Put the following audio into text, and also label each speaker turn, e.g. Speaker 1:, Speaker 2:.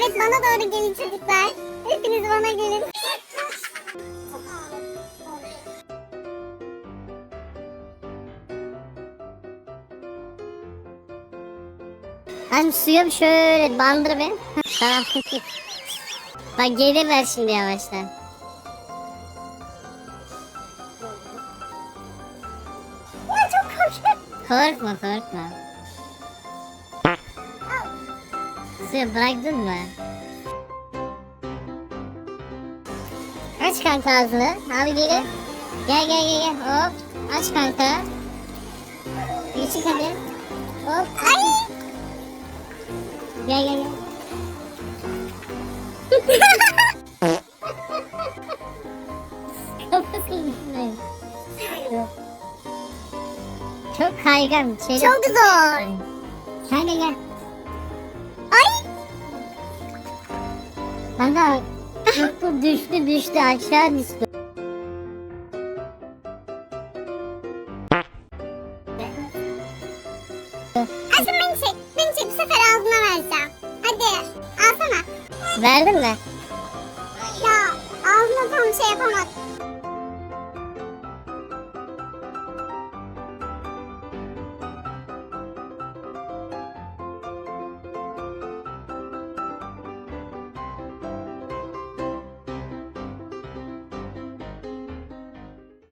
Speaker 1: Evet bana doğru gelin çocuklar. Hepiniz bana gelin.
Speaker 2: Hani suya bir şöyle bandır be. tamam. Bak gelirler şimdi yavaştan.
Speaker 1: Ya çok korkuyorum.
Speaker 2: Korkma korkma. Suya bıraktın mı? Aç kanka ağzını. Abi gelin. Gel gel gel gel. Hop. Aç kanka. Bir çık hadi. Hop.
Speaker 1: Ay.
Speaker 2: Gel gel gel. Çok kaygan.
Speaker 1: Çok zor.
Speaker 2: Gel gel gel. Kanka bu düştü düştü aşağı düştü.
Speaker 1: Aşkım beni çek. Beni çek. Bu sefer ağzına vereceğim. Hadi. Alsana.
Speaker 2: Verdin mi?
Speaker 1: Ya ağzına tam şey yapamadım.